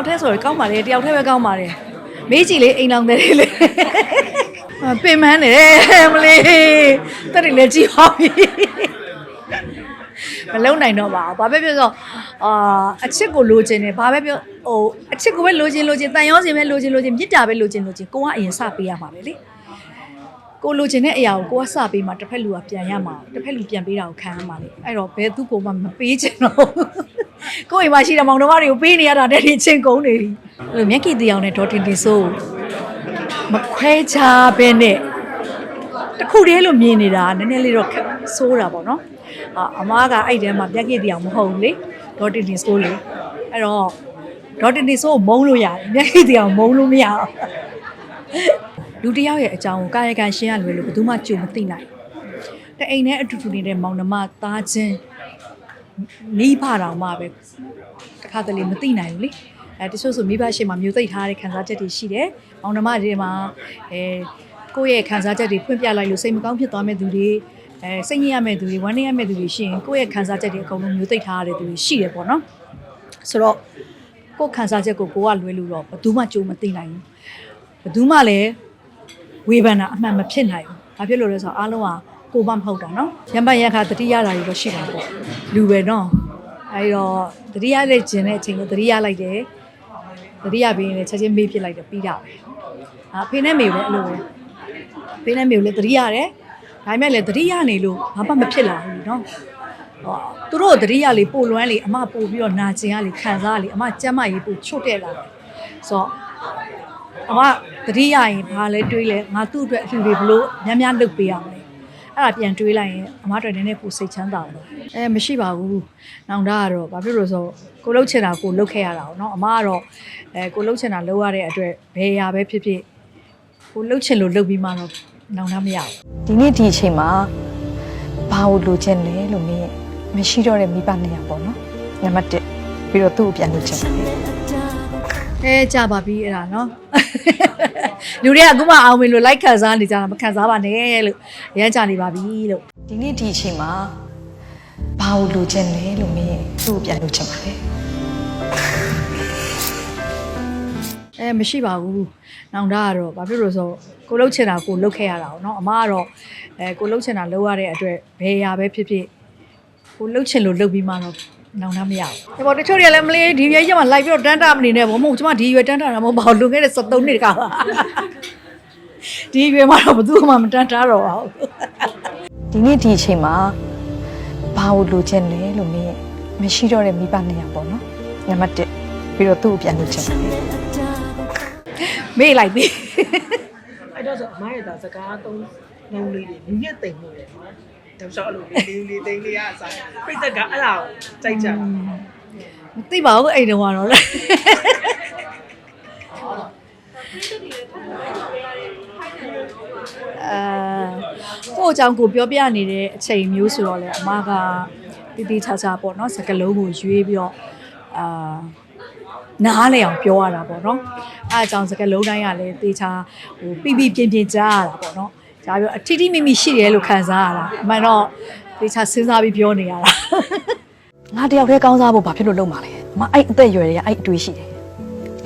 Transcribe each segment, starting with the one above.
ယောက်တည်းဆိုတော့ကောင်းပါလေတယောက်တည်းပဲကောင်းပါတယ်မေးကြည့်လေအိမ်လောင်တယ်လေအာပင်မန်းတယ်မလေးတက်တယ်လေကြည့်ပါပြီမလုံနိုင်တော့ပါဘူးဘာပဲပြောဆိုအာအချစ်ကိုလိုချင်တယ်ဘာပဲပြောဟိုအချစ်ကိုပဲလိုချင်လိုချင်တန်ရောစင်ပဲလိုချင်လိုချင်မြစ်တာပဲလိုချင်လိုချင်ကိုကအရင်စပေးရမှာပဲလေကိုလိုချင်တဲ့အရာကိုကိုကစပေးမှတစ်ဖက်လူကပြန်ရမှာတစ်ဖက်လူပြန်ပေးတာကိုခံရမှာလေအဲ့တော့ဘယ်သူ့ကိုမှမပေးချင်တော့ဘူး ကိုယ့်အိမ်မှာရှိတဲ့မောင်နှမတွေကိုပေးနေရတာတဲ့ဒီချင်းကုန်နေပြီအဲ့လိုမျက်ကြည်တရားနဲ့ဒေါ်တင်တင်ဆိုးမခွဲခြားပဲနဲ့တခုတည်းလို့မြင်နေတာနည်းနည်းလေးတော့ခက်ဆိုးတာပေါ့နော်အာအမားကအဲ့တဲမှာပြက်ကြည့်တရားမဟုတ်ဘူးလေဒေါ်တင်တင်ဆိုးလေအဲ့တော့ဒေါ်တင်တင်ဆိုးကိုမုန်းလို့ရတယ်မျက်ကြည့်တရားမုန်းလို့မရအောင်လူတစ်ယောက်ရဲ့အကြောင်းကိုကာယကံရှင်းရလွယ်လို့ဘယ်သူမှကြုံမသိနိုင်ဘူးတအိမ်နဲ့အတူတူနေတဲ့မောင်နှမသားချင်း မိဖတော်မှပဲတခါတလေမသိနိုင်ဘူးလေအဲတချို့ဆိုမိဘရှေ့မှာမျိုးသိပ်ထားတဲ့ခံစားချက်တွေရှိတယ်မောင်နှမတွေမှာအဲကိုယ့်ရဲ့ခံစားချက်တွေဖွင့်ပြလိုက်လို့စိတ်မကောင်းဖြစ်သွားမဲ့သူတွေအဲစိတ်ညစ်ရမဲ့သူတွေဝမ်းနည်းရမဲ့သူတွေရှိရင်ကိုယ့်ရဲ့ခံစားချက်တွေအကုန်လုံးမျိုးသိပ်ထားရတဲ့သူတွေရှိတယ်ပေါ့နော်ဆိုတော့ကိုယ့်ခံစားချက်ကိုကိုကလွယ်လို့တော့ဘယ်သူမှကြိုးမသိနိုင်ဘူးဘယ်သူမှလည်းဝေဖန်တာအမှန်မဖြစ်နိုင်ဘူးဘာဖြစ်လို့လဲဆိုတော့အားလုံးက ကိုမမဟုတ်တာနော်ရံပတ်ရက်ခါတတိယတာတွေတော့ရှိတာပေါ့လူပဲနော်အဲဒီတော့တတိယတဲ့ကျင်တဲ့အချိန်ကိုတတိယလိုက်တယ်တတိယပြီးရင်လည်းချက်ချင်းမေးပြစ်လိုက်တယ်ပြီးတာပဲအာဖေနဲ့မေပဲအဲ့လိုပဲဖေနဲ့မေကိုလည်းတတိယတယ်ဒါပေမဲ့လည်းတတိယနေလို့ဘာမှမဖြစ်လာဘူးနော်ဟောသူတို့တတိယလေးပိုလွမ်းလေးအမပို့ပြီးတော့နာကျင်ရလေးခံစားရလေးအမကြမ်းမရေးပို့ချွတ်တဲ့လာတယ်ဆိုတော့အမတတိယရင်ဘာလဲတွေးလဲငါသူ့အတွက်အလှူတွေဘလို့များများလုပ်ပေးရမလဲ အဲ့ဒါပြန်တွေးလိုက်ရင်အမအတွက်နည်းနည်းပိုစိတ်ချမ်းသာတော့အဲမရှိပါဘူးနောင်တကတော့ဘာဖြစ်လို့လဲဆိုတော့ကိုလှုပ်ချင်တာကိုလှုပ်ခဲ့ရတာပေါ့နော်အမကတော့အဲကိုလှုပ်ချင်တာလှုပ်ရတဲ့အတွက်ဘယ်ရာပဲဖြစ်ဖြစ်ကိုလှုပ်ချင်လို့လှုပ်ပြီးမှတော့နောင်တမရဘူးဒီနေ့ဒီအချိန်မှာဘာလို့လိုချင်လဲလို့မင်းမရှိတော့တဲ့မိဘနှစ်ယောက်ပေါ့နော်နံပါတ်1ပြီးတော့သူ့ကိုပြန်လိုချင်တယ် အဲကြပါပြီအဲ့ဒါနော်လူတွေကအခုမှအောင်မလို့လိုက်ခံစားနေကြတာမခံစားပါနဲ့လို့ရမ်းကြနေပါပြီလို့ဒီနေ့ဒီအချိန်မှာဘာလို့လိုချင်လဲလို့မင်းသူ့ကိုပြန်လိုချင်ပါလေအဲမရှိပါဘူး။နောင်တကတော့ဘာဖြစ်လို့လဲဆိုတော့ကိုလှုပ်ချင်တာကိုလှုပ်ခဲ့ရတာပေါ့နော်။အမကတော့အဲကိုလှုပ်ချင်တာလှုပ်ရတဲ့အတွက်ဘယ်ရာပဲဖြစ်ဖြစ်ကိုလှုပ်ချင်လို့လှုပ်ပြီးမှတော့ နောင်တမရဘူး။ဒီပေါ်တချို့တွေကလည်းမလေးဒီရွယ်ကြီးမှလိုက်ပြီးတော့တန်းတာမနေနဲ့ဘောမဟုတ်ကျမဒီရွယ်တန်းတာတာမဟုတ်ပါဘူးလွန်ခဲ့တဲ့73နှစ်ကပါ။ဒီရွယ်မှာတော့ဘယ်သူမှမတန်းတာတော့ပါဘူးဒီနေ့ဒီအချိန်မှာဘာလို့လိုချင်လဲလို့မင်းမရှိတော့တဲ့မိဘနှစ်ယောက်ပေါ့နော်နံပါတ်1ပြီးတော့သူ့ကိုပြန်လိုချင်ပါလေ။မေ့လိုက်ပြီအဲ့တော့ဆိုအမရဲ့ဒါစကားသုံးလုံးလေးတွေမြင့်တိမ်မှုတယ်နော် တောက်လျှောက်အဲ့လိုလေးလေးတိမ်လေးအစားပြိတ္တကအဲ့ဒါကိုကြိုက်ကြတယ်။မသိပါဘူးအဲ့တုန်းကတော့လေအဲကိုယ့်အကြောင်းကိုပြောပြနေတဲ့အချိန်မျိုးဆိုတော့လေအမကတီတီချာချာပေါ့နော်စကလုံးကိုရွေးပြီးတော့အာနားလေအောင်ပြောရတာပေါ့နော်အဲအကြောင်းစကလုံးတိုင်းကလည်းတေချာဟိုပြပြပြင်းပြင်းကြားရတာပေါ့နော် ကြားပြီးတော့အထီးထီးမိမိရှိတယ်လို့ခံစားရတာအမှန်တော့တေချာစဉ်းစားပြီးပြောနေရတာငါတယောက်တည်းကောင်းစားဖို့ဘာဖြစ်လို့လုပ်မှာလဲအမအဲ့အသက်အရွယ်တွေကအဲ့အတွေးရှိတယ်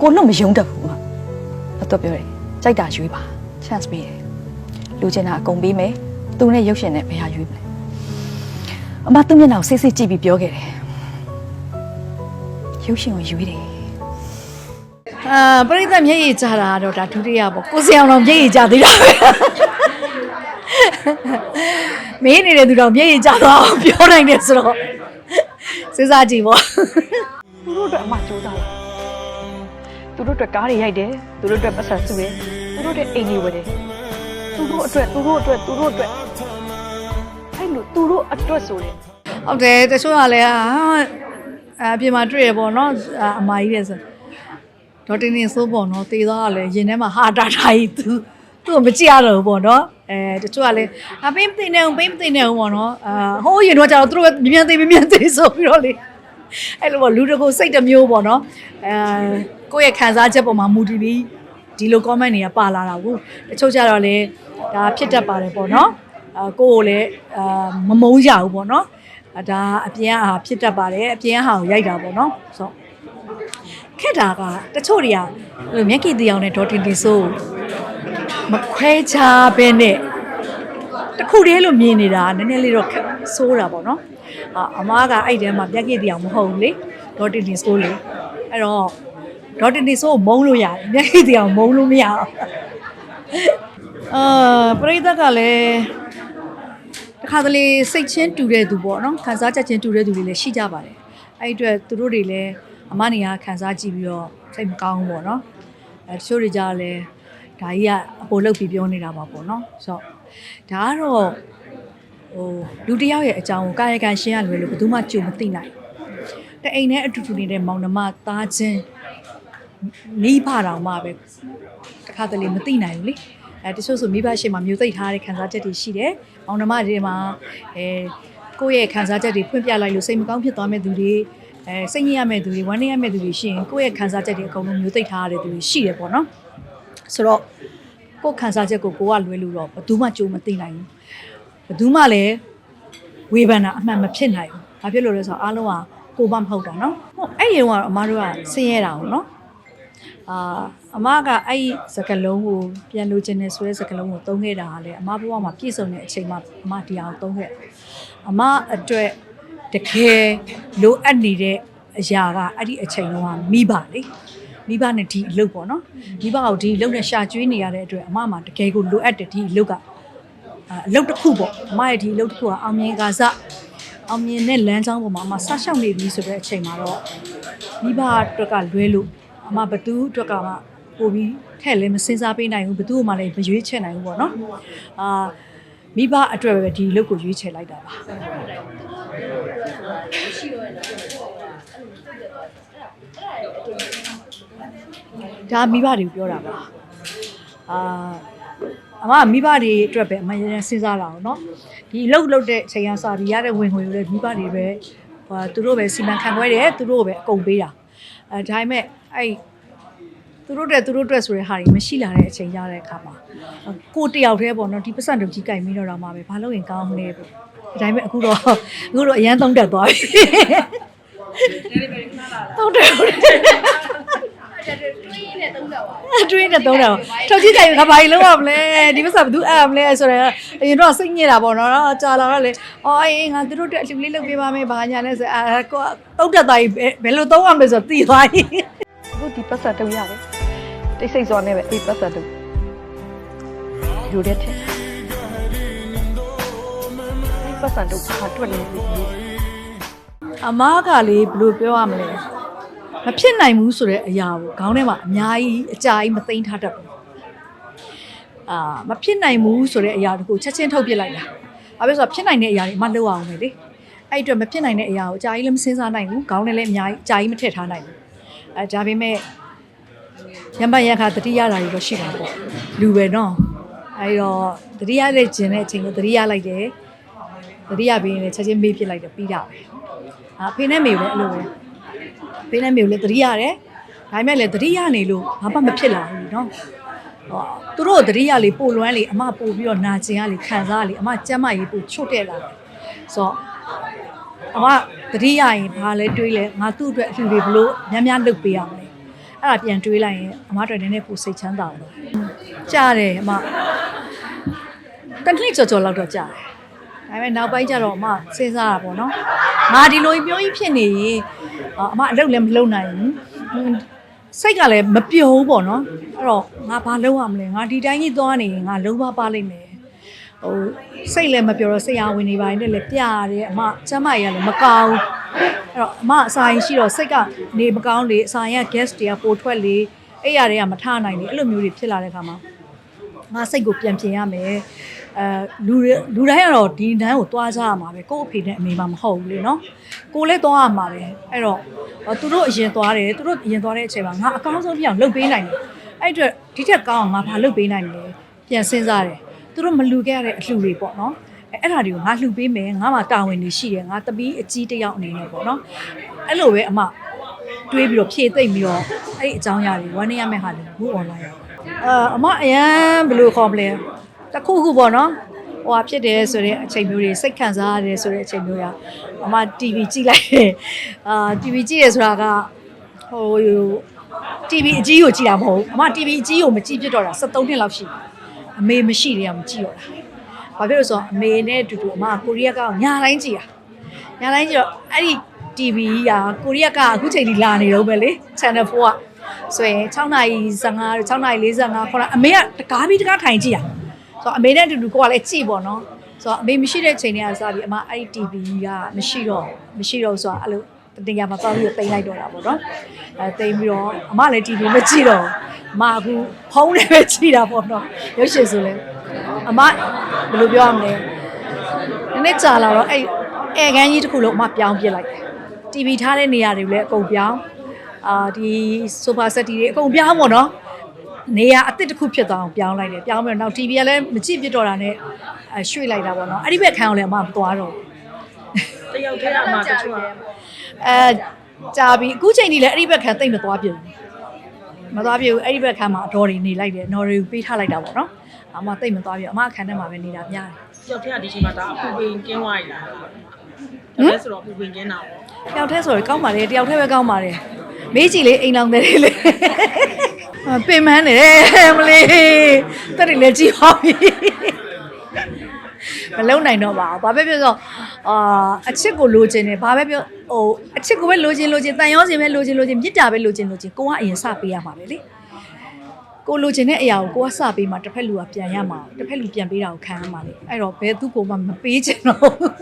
ကိုတော့မယုံတတ်ဘူးအမအတော့ပြောတယ်ကြိုက်တာရွေးပါ chance ပေးတယ်လူချင်တာအကုန်ပေးမယ်သူနဲ့ရုပ်ရှင်နဲ့ဘယ်ဟာရွေးမလဲအမသူ့မျက်နှာကိုစိတ်စိတ်ကြည့်ပြီးပြောခဲ့တယ်ရုပ်ရှင်ကိုရွေးတယ်အာပရိသတ်မျက်ရည်ကြတာကတော့ဒါဒုတိယပေါ့ကိုစင်အောင်တော့မျက်ရည်ကြသေးတာပဲ မင်းနေတဲ့သူတော့မျက်ရည်ကြတော့ပြောနိုင်တယ်ဆိုတော့စဉ်းစားကြည့်ပေါ့သူတို့အတွက်အမစူးစမ်းလာသူတို့အတွက်ကားတွေရိုက်တယ်သူတို့အတွက်ပတ်စံစုတယ်သူတို့အတွက်အိမ်တွေဝယ်တယ်သူတို့အတွက်သူတို့အတွက်သူတို့အတွက်အဲ့လိုသူတို့အတွက်ဆိုတယ်ဟုတ်တယ်တချို့ကလည်းဟာအပြင်မှာတွေ့ရပေါ့နော်အာအမကြီးတဲ့ဆိုဒေါ်တင်တင်ဆိုးပေါ့နော်တေသွားကလည်းရင်ထဲမှာဟာတာတာကြီးသူ သူ့ကိုမကြည့်ရတော့ဘူးပေါ့နော်အဲတချို့ကလည်းအပိမသိနေအောင်ပိမသိနေအောင်ပေါ့နော်အာဟိုးရင်တော့ကျတော့သူတို့ကမြန်မြန်သေးမြန်သေးဆိုပြီးတော့လေအဲ့လိုပေါ့လူတကူစိတ်တစ်မျိုးပေါ့နော်အဲကိုယ့်ရဲ့ခံစားချက်ပေါ်မှာမူတည်ပြီးဒီလို comment တွေကပါလာတာကိုတချို့ကြတော့လေဒါဖြစ်တတ်ပါတယ်ပေါ့နော်အာကိုယ့်ကိုလည်းအာမမုန်းကြဘူးပေါ့နော်အဲဒါအပြင်ကဟာဖြစ်တတ်ပါတယ်အပြင်ကဟာကိုရိုက်တာပေါ့နော်ဆိုတော့ခက်တာကတချို့တွေကဟိုမျက်ကြည်တရားနဲ့ဒေါ်တင်တင်ဆိုး မခွဲခြားဘဲနဲ့တခုတည်းလို့မြင်နေတာနည်းနည်းလေးတော့ခက်ဆိုးတာပေါ့နော်အာအမားကအဲ့တဲမှာမျက်ကြည်တရားမဟုတ်ဘူးလေဒေါ်တင်တင်ဆိုးလေအဲ့တော့ဒေါ်တင်တင်ဆိုးကိုမုန်းလို့ရတယ်မျက်ကြည်တရားကိုမုန်းလို့မရအောင်အာပရိသတ်ကလည်းတခါတလေစိတ်ချင်းတူတဲ့သူပေါ့နော်ခံစားချက်ချင်းတူတဲ့သူတွေလည်းရှိကြပါတယ်အဲ့ဒီအတွက်သူတို့တွေလည်းအမနေရခံစားကြည့်ပြီးတော့စိတ်မကောင်းဘူးပေါ့နော်အဲတချို့တွေကြလည်း ဒါကြီးကအပေါ်လောက်ပြီးပြောနေတာပါပေါ့နော်ဆိုတော့ဒါကတော့ဟိုလူတစ်ယောက်ရဲ့အကြောင်းကိုကာယကံရှင်းရလွယ်လို့ဘယ်သူမှကြုံမသိနိုင်ဘူးတဲ့အိမ်နဲ့အတူတူနေတဲ့မောင်နှမသားချင်းမိဖတော်မှပဲတခါတလေမသိနိုင်ဘူးလေအဲတချို့ဆိုမိဘရှေ့မှာမျိုးသိပ်ထားတဲ့ခံစားချက်တွေရှိတယ်မောင်နှမတွေမှာအဲကိုယ့်ရဲ့ခံစားချက်တွေဖွင့်ပြလိုက်လို့စိတ်မကောင်းဖြစ်သွားမဲ့သူတွေအဲစိတ်ညစ်ရမဲ့သူတွေဝမ်းနည်းရမဲ့သူတွေရှိရင်ကိုယ့်ရဲ့ခံစားချက်တွေအကုန်လုံးမျိုးသိပ်ထားရတဲ့သူတွေရှိတယ်ပေါ့နော် ဆိုတော့ကိုယ့်ခံစားချက်ကိုကိုကလွယ်လို့တော့ဘယ်သူမှကြိုးမသိနိုင်ဘူးဘယ်သူမှလည်းဝေဖန်တာအမှန်မဖြစ်နိုင်ဘူးဘာဖြစ်လို့လဲဆိုတော့အားလုံးကကိုယ်မမဟုတ်တာနော်ဟုတ်အဲ့ဒီတော့အမားတို့ကဆင်းရဲတာပေါ့နော်အာအမကအဲ့ဒီစကလုံးကိုပြန်လို့ခြင်းနဲ့ဆိုတဲ့စကလုံးကိုသုံးခဲ့တာကလည်းအမဘဝမှာပြည့်စုံတဲ့အချိန်မှာအမဒီအောင်သုံးခဲ့အမအတွက်တကယ်လိုအပ်နေတဲ့အရာကအဲ့ဒီအချိန်လုံးကမိဘလေ မိဘနဲ့ဒီအလုပ်ပေါ့နော်မိဘကိုဒီအလုပ်နဲ့ရှာကျွေးနေရတဲ့အတွက်အမမှာတကယ်ကိုလိုအပ်တဲ့ဒီအလုပ်ကအာအလုပ်တစ်ခုပေါ့အမရဲ့ဒီအလုပ်တစ်ခုကအောင်မြင်ကစားအောင်မြင်တဲ့လမ်းကြောင်းပေါ်မှာအမဆရှောက်နေပြီဆိုတဲ့အချိန်မှာတော့မိဘအတွက်ကလွဲလို့အမဘသူအတွက်ကမှပို့ပြီးထဲ့လည်းမစင်စားပေးနိုင်ဘူးဘသူ့မှလည်းမရွေးချယ်နိုင်ဘူးပေါ့နော်အာမိဘအတွက်ပဲဒီလုပ်ကိုရွေးချယ်လိုက်တာပါ ဒါမိဘတွေကိုပြောတာပါအာအမကမိဘတွေအတွက်ပဲအမှန်တကယ်စဉ်းစားတာအောင်နော်ဒီလှုပ်လှုပ်တဲ့အချိန်ကစာပြီးရတဲ့ဝင်ငွေတွေလည်းမိဘတွေပဲဟိုသူတို့ပဲစီမံခန့်ခွဲတယ်သူတို့ပဲအကုန်ပေးတာအဲဒါပေမဲ့အဲ့သူတို့တဲ့သူတို့အတွက်ဆိုတဲ့ဟာတွေမရှိလာတဲ့အချိန်ရတဲ့အခါမှာကိုတယောက်တည်းပေါ့နော်ဒီပတ်စံတုပ်ကြီးကြိုက်ပြီးတော့တော့မှာပဲဘာလို့ရင်ကောင်းမလဲပေါ့ဒါပေမဲ့အခုတော့အခုတော့အရန်သုံးတက်သွားပြီ ဟုတ်တယ်ဟုတ်တယ်တွေးနေသုံးတာထုတ်ကြည့်ကြရင်ငါဘာကြီးလုံးရမလဲဒီပတ်စံဘယ်သူအပ်မလဲဆိုတော့အရင်တော့စိတ်ညစ်တာပေါ့နော်ကြာလာတော့လေအော်အေးငါသူတို့တက်အလှူလေးလုပ်ပေးပါမယ်ဘာညာလဲဆိုအာကိုတုတ်တက်သွားပြီဘယ်လိုသုံးရမလဲဆိုတော့သိသွားပြီအခုဒီပတ်ဆက်တုပ်ရတယ်တိတ်ဆိတ်စွာနဲ့ပဲဒီပတ်ဆက်တုပ်ယူတဲ့တဲ့ဒီပတ်ဆက်တုပ်ဘာတွက်နေပြီ အမားကလေဘယ်လိုပြောရမလဲမဖြစ်နိုင်ဘူးဆိုတဲ့အရာကိုခေါင်းထဲမှာအများကြီးအကြာကြီးမသိမ်းထားတတ်ဘူးအာမဖြစ်နိုင်ဘူးဆိုတဲ့အရာတခုချက်ချင်းထုတ်ပြစ်လိုက်တာဘာဖြစ်လို့ဆိုတော့ဖြစ်နိုင်တဲ့အရာတွေအမလုပ်အောင်မယ်လေအဲ့အတွက်မဖြစ်နိုင်တဲ့အရာကိုအကြာကြီးလည်းမစင်စားနိုင်ဘူးခေါင်းထဲလည်းအများကြီးအကြာကြီးမထည့်ထားနိုင်ဘူးအဲဒါပေမဲ့ရမရခါတတိယတာတွေတော့ရှိတာပေါ့လူပဲနော်အဲ့တော့တတိယတဲ့ကျင်တဲ့အချိန်ကိုတတိယလိုက်တယ် တတိယပြီးရင်လည်းချက်ချင်းမေးပြစ်လိုက်တယ်ပြီးတာပဲ အဖေနဲ့မေကိုလည်းအဲ့လိုပဲဖေနဲ့မေကိုလည်းသတိရတယ်ဒါပေမဲ့လည်းသတိရနေလို့ဘာမှမဖြစ်လာဘူးเนาะဟောသူတို့သတိရလေပိုလွမ်းလေအမပို့ပြီးတော့နာကျင်ရလေခံစားရလေအမကြမ်းမရေးပို့ချွတ်တက်လာတယ်ဆိုတော့အမသတိရရင်ဘာလဲတွေးလဲငါသူ့အတွက်အလှူတွေဘလို့များများလုပ်ပေးရမလဲအဲ့ဒါပြန်တွေးလိုက်ရင်အမတို့နည်းနည်းပိုစိတ်ချမ်းသာတော့ကြားတယ်အမတနည်းကြော်ကြော်လောက်တော့ကြားတယ် ဒါပေမဲ့နောက်ပိုင်းကျတော့အမစဉ်းစားတာပေါ့နော်ငါဒီလိုပြောကြီးဖြစ်နေရင်အာအမအလုပ်လည်းမလုပ်နိုင်ဘူးဟွန်းစိတ်ကလည်းမပျော်ဘူးပေါ့နော်အဲ့တော့ငါဘာလုပ်ရမလဲငါဒီတိုင်းကြီးသွားနေရင်ငါလုံးဝပါလိမ့်မယ်ဟိုစိတ်လည်းမပျော်တော့ဆရာဝန်နေပါရင်လည်းပြရတယ်အမကျမ်းမာရေးကလည်းမကောင်းအဲ့တော့အမအစာရင်ရှိတော့စိတ်ကနေမကောင်းလေအစာရင်က gas တွေကပိုထွက်လေအဲ့ရတွေကမထနိုင်လေအဲ့လိုမျိုးတွေဖြစ်လာတဲ့ခါမှာငါစိတ်ကိုပြန်ပြင်ရမယ် အဲလူတွေလူတိုင်းကတော့ဒီနန်းကိုတွားကြရမှာပဲကို့အဖေနဲ့အမေမှမဟုတ်ဘူးလေနော်ကိုလည်းတွားရမှာပဲအဲ့တော့ဟောသူတို့အရင်တွားတယ်သူတို့အရင်တွားတဲ့အချိန်မှာငါအကောင်းဆုံးပြအောင်လုပ်ပေးနိုင်တယ်အဲ့အတွက်ဒီထက်ကောင်းအောင်ငါဘာလုပ်ပေးနိုင်မလဲပြန်စဉ်းစားတယ်သူတို့မလူခဲ့ရတဲ့အလှူတွေပေါ့နော်အဲ့အဲ့ဒါတွေကိုငါလှူပေးမယ်ငါမှတာဝန်တွေရှိတယ်ငါတပီးအကြီးတစ်ယောက်အနေနဲ့ပေါ့နော်အဲ့လိုပဲအမတွေးပြီးတော့ဖြည့်သိမ့်ပြီးတော့အဲ့ဒီအကြောင်းအရာတွေဝမ်းနေရမယ့်ဟာတွေဘူး online ရအာအမအရန်ဘယ်လိုခေါ်မလဲ တစ်ခုခုပေါ့နော်ဟိုဟာဖြစ်တယ်ဆိုတဲ့အချိန်မျိုးတွေစိတ်ခံစားရတယ်ဆိုတဲ့အချိန်မျိုးရအမ TV ကြည့်လိုက်တယ်အာ TV ကြည့်ရဆိုတာကဟို TV အကြီးကိုကြည့်တာမဟုတ်ဘူးအမ TV အကြီးကိုမကြည့်ဖြစ်တော့တာ73နှစ်လောက်ရှိပြီအမေမရှိတယ်ကမကြည့်တော့တာဘာဖြစ်လို့ဆိုတော့အမေနဲ့အတူတူအမကကိုရီးယားကောင်ညာတိုင်းကြည့်တာညာတိုင်းကြည့်တော့အဲ့ဒီ TV ကကိုရီးယားကအခုချိန်ထိလာနေတော့ပဲလေ Channel 4ကဆိုရင်6နာရီ15 6နာရီ45ခေါ်တာအမေကတကားပြီးတကားထိုင်ကြည့်တာ ဆိုတော့အမေနဲ့အတူတူကိုကလည်းကြည့်ပေါ့နော်ဆိုတော့အမေမရှိတဲ့ချိန်တွေကစပြီးအမအဲ့ဒီ TV ကမရှိတော့မရှိတော့ဆိုတော့အဲ့လိုတင်ရမှာပေါ့ပြီးတိမ့်လိုက်တော့တာပေါ့နော်အဲတိမ့်ပြီးတော့အမလည်း TV မကြည့်တော့ဘူးအမအခုဖုန်းနဲ့ပဲကြည့်တာပေါ့နော်ရုပ်ရှင်ဆိုလဲအမဘယ်လိုပြောရမလဲနည်းနည်းကြာလာတော့အဲ့အဲခန်းကြီးတစ်ခုလုံးအမပြောင်းပြစ်လိုက်တယ် TV ထားတဲ့နေရာတွေကိုလည်းအကုန်ပြောင်းအာဒီဆိုဖာဆက်တီတွေအကုန်ပြောင်းပေါ့နော် နေရာအစ်စ်တစ်ခုဖြစ်သွားအောင်ပြောင်းလိုက်တယ်ပြောင်းပြီးတော့နောက် TV ကလည်းမကြည့်ပြစ်တော့တာနဲ့အဲရွှေ့လိုက်တာပေါ့နော်အဲ့ဒီဘက်ခန်းကိုလည်းအမမသွားတော့ဘူးတယောက်တည်းအမှတချို့ကအဲကြာပြီအခုချိန်ကြီးလည်းအဲ့ဒီဘက်ခန်းတိတ်မသွားပြဘူးမသွားပြဘူးအဲ့ဒီဘက်ခန်းမှာအတော်တွေနေလိုက်တယ်နော်တွေကိုပေးထားလိုက်တာပေါ့နော်အမတိတ်မသွားပြဘူးအမအခန်းထဲမှာပဲနေတာများတယ်တယောက်တည်းကဒီချိန်မှာဒါအပူပင်ကင်းသွားရည်လားဟမ်ဆိုတော့အပူပင်ကင်းတာပေါ့တယောက်တည်းဆိုရင်ကောင်းပါလေတယောက်တည်းပဲကောင်းပါတယ်မေးကြည့်လေအိမ်လောင်တဲ့လေလေအာ ပင်မန်းနေတယ်မလေးတက်တယ်လေကြည့်ပါပြီမလုံနိုင်တော့ပါဘူးဘာပဲပြောဆိုအာအချစ်ကိုလိုချင်တယ်ဘာပဲပြောဟိုအချစ်ကိုပဲလိုချင်လိုချင်တန်ရောစင်ပဲလိုချင်လိုချင်မြစ်တာပဲလိုချင်လိုချင်ကိုကအရင်စပေးရမှာပဲလေကိုလိုချင်တဲ့အရာကိုကိုကစပေးမှာတစ်ဖက်လူကပြန်ရမှာတစ်ဖက်လူပြန်ပေးတာကိုခံရမှာလေအဲ့တော့ဘယ်သူ့ကိုမှမပေးချင်တော့ဘူး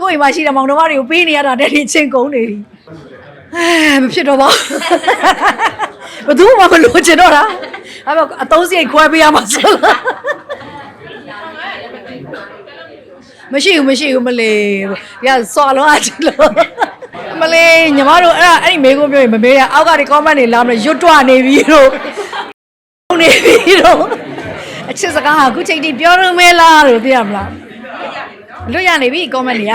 ကိုယ့်အိမ်မှာရှိတဲ့မောင်နှမတွေကိုပေးနေရတာတည်းချင်းကုန်နေပြီအဲမဖြစ်တော့ပါဘူး ဘယ်သူမှမလိုချင်တော့တာအဲ့တော့အသုံးစရိတ်ခွဲပေးရမှာဆိုလားမရှိဘူးမရှိဘူးမလေးရစွာလုံးအချင်လို့မလေးညီမတို့အဲ့ဒါအဲ့ဒီမေကိုပြောရင်မမေးရအောက်ကနေ comment တွေလာမလို့ရွတ်တွနေပြီတော့နေပြီတော့အချစ်စကားဟာအခုချိန်ထိပြောရမဲလားလို့သိရမလား လွတ်ရနေပြီ comment တွေက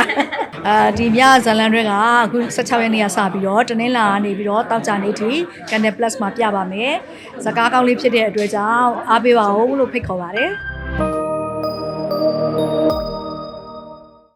အာဒီမြဇလန်တွေကအခု16ရက်နေ့ကစပြီးတော့တနင်္လာကနေပြီးတော့တောက်ကြနေထိ Canal Plus မှာပြပါမယ်။ဇကားကောင်းလေးဖြစ်တဲ့အတွက်ကြောင့်အားပေးပါဦးလို့ဖိတ်ခေါ်ပါတယ်။